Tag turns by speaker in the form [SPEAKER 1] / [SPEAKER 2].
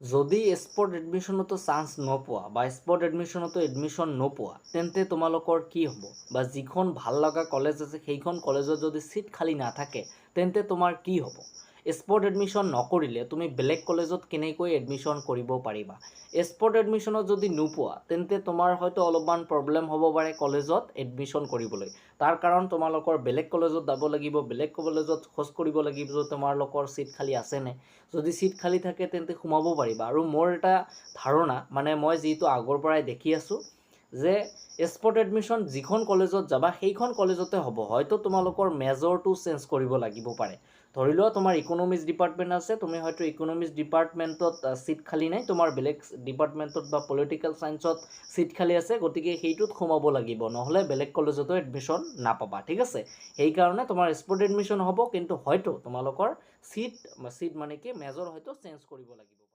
[SPEAKER 1] যদি spot এডমিশ্যনতো chance নোপোৱা বা স্পট এডমিশ্যনতো এডমিশ্যন নোপোৱা তেন্তে তোমালোকৰ কি হ'ব? বা যিখন ভাল লগা কলেজ আছে সেইখন কলেজত যদি ছিট খালী নাথাকে তেন্তে তোমাৰ কি হ'ব? স্পট এডমিশ্যন নকৰিলে তুমি বেলেগ কলেজত কেনেকৈ এডমিশ্যন কৰিব পাৰিবা? স্পট এডমিশ্যনত যদি নোপোৱা তেন্তে তোমাৰ হয়তো অলপমান প্ৰব্লেম হ'ব পাৰে কলেজত এডমিশ্যন কৰিবলৈ। তাৰ কাৰণ তোমালোকৰ বেলেগ কলেজত যাব লাগিব বেলেগ কলেজত খোজ কৰিব লাগিব যে তোমালোকৰ ছিট খালী আছেনে যদি ছিট খালী থাকে তেন্তে সোমাব পাৰিবা। আৰু মোৰ এটা ধাৰণা মানে মই যিটো আগৰ পৰাই দেখি আছোঁ যে স্পট এডমিশ্যন যিখন কলেজত যাবা, সেইখন কলেজতে হ'ব। হয়তো তোমালোকৰ মেজৰটো চেঞ্জ কৰিব লাগিব পাৰে। ধৰি লোৱা, তোমাৰ ইকনমিক্স ডিপাৰ্টমেণ্ট আছে, তুমি হয়তো ইকনমিক্স ডিপাৰ্টমেণ্টত ছিট খালী নাই, তোমাৰ বেলেগ ডিপাৰ্টমেণ্টত বা পলিটিকেল ছায়েন্সত ছিট খালী আছে, গতিকে সেইটোত সোমাব লাগিব। নহ'লে বেলেগ কলেজতো এডমিশ্যন নাপাবা, ঠিক আছে? সেইকাৰণে তোমাৰ স্পট এডমিশ্যন হ'ব, কিন্তু হয়তো তোমালোকৰ ছিট ছিট মানে কি মেজৰ হয়তো চেঞ্জ কৰিব লাগিব।